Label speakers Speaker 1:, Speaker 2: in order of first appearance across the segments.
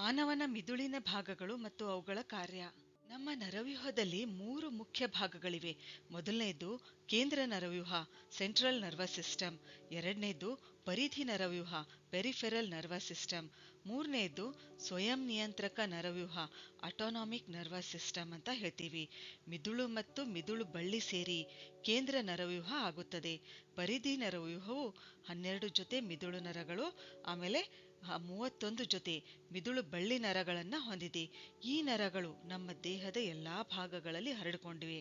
Speaker 1: ಮಾನವನ ಮಿದುಳಿನ ಭಾಗಗಳು ಮತ್ತು ಅವುಗಳ ಕಾರ್ಯ. ನಮ್ಮ ನರವ್ಯೂಹದಲ್ಲಿ ಮೂರು ಮುಖ್ಯ ಭಾಗಗಳಿವೆ. ಮೊದಲನೆಯದು ಕೇಂದ್ರ ನರವ್ಯೂಹ, ಸೆಂಟ್ರಲ್ ನರ್ವಸ್ ಸಿಸ್ಟಮ್. ಎರಡನೇದು ಪರಿಧಿ ನರವ್ಯೂಹ, ಪೆರಿಫೆರಲ್ ನರ್ವಸ್ ಸಿಸ್ಟಮ್. ಮೂರನೆಯದು ಸ್ವಯಂ ನಿಯಂತ್ರಕ ನರವ್ಯೂಹ ಅಟೋನಾಮಿಕ್ ನರ್ವಸ್ ಸಿಸ್ಟಮ್ ಅಂತ ಹೇಳ್ತೀವಿ. ಮಿದುಳು ಮತ್ತು ಮಿದುಳು ಬಳ್ಳಿ ಸೇರಿ ಕೇಂದ್ರ ನರವ್ಯೂಹ ಆಗುತ್ತದೆ. ಪರಿಧಿ ನರವ್ಯೂಹವು ಹನ್ನೆರಡು ಜೊತೆ ಮಿದುಳು ನರಗಳು, ಆಮೇಲೆ ಮೂವತ್ತೊಂದು ಜೊತೆ ಮಿದುಳು ಬಳ್ಳಿ ನರಗಳನ್ನು ಹೊಂದಿದೆ. ಈ ನರಗಳು ನಮ್ಮ ದೇಹದ ಎಲ್ಲಾ ಭಾಗಗಳಲ್ಲಿ ಹರಡಿಕೊಂಡಿವೆ.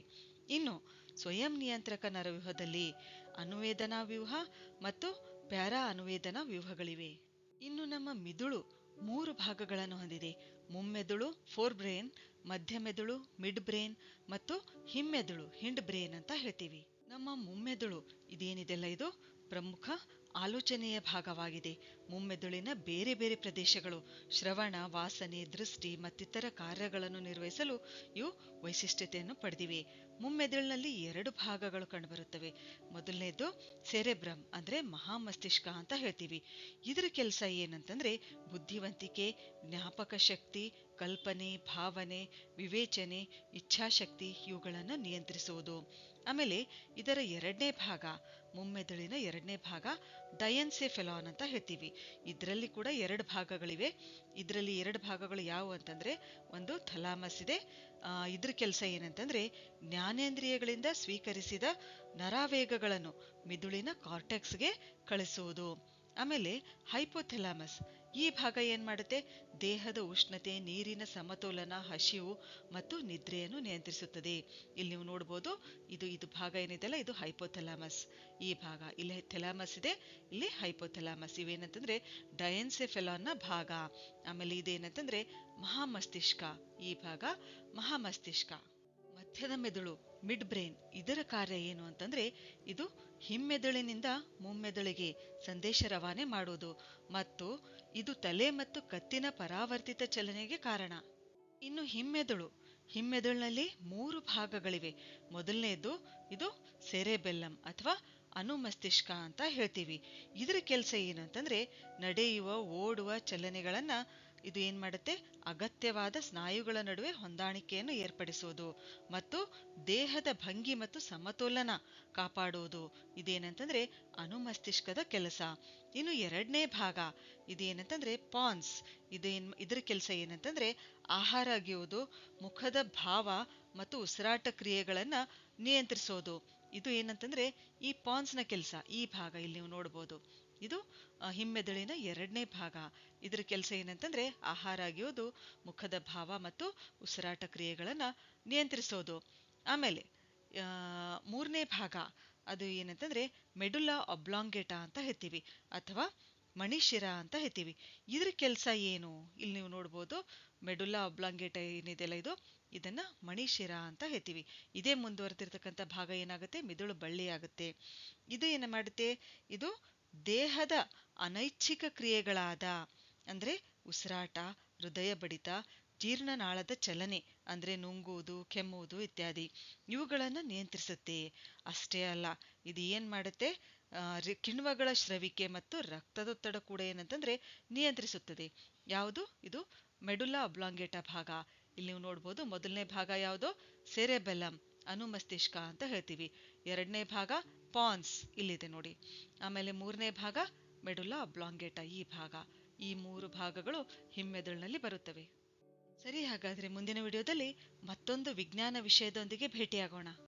Speaker 1: ಇನ್ನು ಸ್ವಯಂ ನಿಯಂತ್ರಕ ನರವ್ಯೂಹದಲ್ಲಿ ಅನುವೇದನಾ ವ್ಯೂಹ ಮತ್ತು ಪ್ಯಾರಾ ಅನುವೇದನಾ ವ್ಯೂಹಗಳಿವೆ. ಇನ್ನು ನಮ್ಮ ಮಿದುಳು ಮೂರು ಭಾಗಗಳನ್ನು ಹೊಂದಿದೆ. ಮುಮ್ಮೆದುಳು ಫೋರ್ ಬ್ರೇನ್ ಮಧ್ಯ ಮೆದುಳು ಮಿಡ್ ಬ್ರೇನ್ ಮತ್ತು ಹಿಮ್ಮೆದುಳು ಹಿಂಡ್ ಬ್ರೇನ್ ಅಂತ ಹೇಳ್ತೀವಿ. ನಮ್ಮ ಮುಮ್ಮೆದುಳು ಇದೇನಿದೆಲ್ಲ ಇದು? ಪ್ರಮುಖ ಆಲೋಚನೆಯ ಭಾಗವಾಗಿದೆ. ಮುಮ್ಮೆದುಳಿನ ಬೇರೆ ಬೇರೆ ಪ್ರದೇಶಗಳು, ಶ್ರವಣ, ವಾಸನೆ, ದೃಷ್ಟಿ ಮತ್ತಿತರ ಕಾರ್ಯಗಳನ್ನು ನಿರ್ವಹಿಸಲು ಇವು ವೈಶಿಷ್ಟ್ಯತೆಯನ್ನು ಪಡೆದಿವೆ. ಮುಮ್ಮೆದುಳಿನಲ್ಲಿ ಎರಡು ಭಾಗಗಳು ಕಂಡುಬರುತ್ತವೆ. ಮೊದಲನೇದು ಸೆರೆಬ್ರಮ್ ಅಂದ್ರೆ ಮಹಾಮಸ್ತಿಷ್ಕ ಅಂತ ಹೇಳ್ತೀವಿ. ಇದರ ಕೆಲಸ ಏನಂತಂದ್ರೆ ಬುದ್ಧಿವಂತಿಕೆ, ಜ್ಞಾಪಕ ಶಕ್ತಿ ಕಲ್ಪನೆ, ಭಾವನೆ, ವಿವೇಚನೆ, ಇಚ್ಛಾಶಕ್ತಿ ಇವುಗಳನ್ನು ನಿಯಂತ್ರಿಸುವುದು. ಆಮೇಲೆ ಇದರ ಎರಡನೇ ಭಾಗ, ಮುಮ್ಮೆದುಳಿನ ಎರಡನೇ ಭಾಗ, ಡಯನ್ಸೆಫೆಲಾನ್ ಅಂತ ಹೇಳ್ತೀವಿ. ಇದರಲ್ಲಿ ಕೂಡ ಎರಡು ಭಾಗಗಳಿವೆ. ಇದರಲ್ಲಿ ಎರಡು ಭಾಗಗಳು ಯಾವುವು ಅಂತಂದ್ರೆ, ಒಂದು ಥಲಾಮಸ್ ಇದೆ. ಇದ್ರ ಕೆಲಸ ಏನಂತಂದರೆ, ಜ್ಞಾನೇಂದ್ರಿಯಗಳಿಂದ ಸ್ವೀಕರಿಸಿದ ನರಾವೇಗಗಳನ್ನು ಮಿದುಳಿನ ಕಾರ್ಟೆಕ್ಸ್ಗೆ ಕಳಿಸುವುದು. ಆಮೇಲೆ ಹೈಪೋಥೆಲಾಮಸ್. ಈ ಭಾಗ ಏನ್ ಮಾಡುತ್ತೆ? ದೇಹದ ಉಷ್ಣತೆ, ನೀರಿನ ಸಮತೋಲನ, ಹಸಿವು ಮತ್ತು ನಿದ್ರೆಯನ್ನು ನಿಯಂತ್ರಿಸುತ್ತದೆ. ಇಲ್ಲಿ ನೀವು ನೋಡ್ಬೋದು, ಇದು ಇದು ಭಾಗ ಏನಿದೆಲ್ಲ ಇದು ಹೈಪೋಥೆಲಾಮಸ್. ಈ ಭಾಗ, ಇಲ್ಲಿ ಥೆಲಾಮಸ್ ಇದೆ, ಇಲ್ಲಿ ಹೈಪೋಥೆಲಾಮಸ್. ಇವೇನಂತಂದ್ರೆ, ಡಯನ್ಸೆಫೆಲಾನ್ನ ಭಾಗ. ಆಮೇಲೆ ಇದೇನಂತಂದ್ರೆ, ಮಹಾಮಸ್ತಿಷ್ಕ. ಈ ಭಾಗ ಮಹಾಮಸ್ತಿಷ್ಕ. ಮಧ್ಯದ ಮೆದುಳು ಮಿಡ್ ಬ್ರೈನ್ ಇದರ ಕಾರ್ಯ ಏನು ಅಂತಂದ್ರೆ ಇದು ಹಿಮ್ಮೆದುಳಿನಿಂದ ಮುಮ್ಮೆದುಳಿಗೆ ಸಂದೇಶ ರವಾನೆ ಮಾಡುವುದು ಮತ್ತು ಇದು ತಲೆ ಮತ್ತು ಕತ್ತಿನ ಪರಾವರ್ತಿತ ಚಲನೆಗೆ ಕಾರಣ. ಇನ್ನು ಹಿಮ್ಮೆದುಳು, ಹಿಮ್ಮೆದುಳಿನಲ್ಲಿ ಮೂರು ಭಾಗಗಳಿವೆ. ಮೊದಲನೇದು ಇದು ಸೆರೆಬೆಲ್ಲಂ ಅಥವಾ ಅನುಮಸ್ತಿಷ್ಕ ಅಂತ ಹೇಳ್ತೀವಿ. ಇದರ ಕೆಲಸ ಏನು ಅಂತಂದ್ರೆ ನಡೆಯುವ, ಓಡುವ ಚಲನೆಗಳನ್ನ ಇದು ಏನ್ ಮಾಡುತ್ತೆ? ಅಗತ್ಯವಾದ ಸ್ನಾಯುಗಳ ನಡುವೆ ಹೊಂದಾಣಿಕೆಯನ್ನು ಏರ್ಪಡಿಸುವುದು ಮತ್ತು ದೇಹದ ಭಂಗಿ ಮತ್ತು ಸಮತೋಲನ ಕಾಪಾಡುವುದು ಇದೇನಂತಂದ್ರೆ ಅನುಮಸ್ತಿಷ್ಕದ ಕೆಲಸ. ಇನ್ನು ಎರಡನೇ ಭಾಗ, ಇದೇನಂತಂದ್ರೆ ಪಾನ್ಸ್. ಇದೇನ್ ಇದ್ರ ಕೆಲಸ ಏನಂತಂದ್ರೆ ಆಹಾರ ಅಗಿಯುವುದು ಮುಖದ ಭಾವ ಮತ್ತು ಉಸಿರಾಟ ಕ್ರಿಯೆಗಳನ್ನ ನಿಯಂತ್ರಿಸೋದು. ಇದು ಏನಂತಂದ್ರೆ ಈ ಪಾನ್ಸ್ನ ಕೆಲಸ, ಈ ಭಾಗ ಇಲ್ಲಿ ನೀವು ನೋಡ್ಬೋದು. ಇದು ಹಿಮ್ಮೆದುಳಿನ ಎರಡನೇ ಭಾಗ. ಇದರ ಕೆಲಸ ಏನಂತಂದ್ರೆ, ಆಹಾರ ಅಗಿಯೋದು ಮುಖದ ಭಾವ ಮತ್ತು ಉಸಿರಾಟ ಕ್ರಿಯೆಗಳನ್ನು ನಿಯಂತ್ರಿಸೋದು. ಆಮೇಲೆ ಮೂರನೇ ಭಾಗ, ಅದು ಏನಂತಂದ್ರೆ ಮೆಡುಲಾ ಒಬ್ಲಾಂಗೇಟಾ ಅಂತ ಹೇಳ್ತೀವಿ, ಅಥವಾ ಮಣಿಶಿರ ಅಂತ ಹೇಳ್ತೀವಿ. ಇದ್ರ ಕೆಲಸ ಏನು? ಇಲ್ಲಿ ನೀವು ನೋಡ್ಬೋದು ಮೆಡುಲಾ ಒಬ್ಲಾಂಗೇಟ ಏನಿದೆಯಲ್ಲ ಇದು? ಇದನ್ನ ಮಣಿಶಿರ ಅಂತ ಹೇಳ್ತೀವಿ. ಇದೇ ಮುಂದುವರೆದಿರ್ತಕ್ಕಂಥ ಭಾಗ ಏನಾಗುತ್ತೆ? ಮಿದುಳು ಬಳ್ಳಿ ಆಗುತ್ತೆ ಇದು ಏನು ಮಾಡುತ್ತೆ? ಇದು ದೇಹದ ಅನೈಚ್ಛಿಕ ಕ್ರಿಯೆಗಳಾದ, ಅಂದ್ರೆ ಉಸಿರಾಟ, ಹೃದಯ ಬಡಿತ ಜೀರ್ಣನಾಳದ ಚಲನೆ, ಅಂದ್ರೆ ನುಂಗುವುದು, ಕೆಮ್ಮುವುದು ಇತ್ಯಾದಿ, ಇವುಗಳನ್ನು ನಿಯಂತ್ರಿಸುತ್ತೆ. ಅಷ್ಟೇ ಅಲ್ಲ, ಇದು ಏನು ಮಾಡುತ್ತೆ? ರಿ- ಕಿಣ್ವಗಳ ಶ್ರವಿಕೆ ಮತ್ತು ರಕ್ತದೊತ್ತಡ ಕೂಡ ಏನಂತಂದ್ರೆ ನಿಯಂತ್ರಿಸುತ್ತದೆ. ಯಾವುದು? ಇದು ಮೆಡುಲಾ ಅಬ್ಲಾಂಗೇಟ ಭಾಗ. ಇಲ್ಲಿ ನೀವು ನೋಡ್ಬೋದು, ಮೊದಲನೇ ಭಾಗ ಯಾವುದು? ಸೆರೆಬೆಲಮ್ ಅನುಮಸ್ತಿಷ್ಕ ಅಂತ ಹೇಳ್ತೀವಿ. ಎರಡನೇ ಭಾಗ ಪಾನ್ಸ್ ಇಲ್ಲಿದೆ ನೋಡಿ. ಆಮೇಲೆ ಮೂರನೇ ಭಾಗ, ಮೆಡುಲಾ ಅಬ್ಲಾಂಗೇಟ ಈ ಭಾಗ. ಈ ಮೂರು ಭಾಗಗಳು ಹಿಮ್ಮೆದುಳಿನಲ್ಲಿ ಬರುತ್ತವೆ. ಸರಿ, ಹಾಗಾದ್ರೆ ಮುಂದಿನ ವಿಡಿಯೋದಲ್ಲಿ ಮತ್ತೊಂದು ವಿಜ್ಞಾನ ವಿಷಯದೊಂದಿಗೆ ಭೇಟಿಯಾಗೋಣ.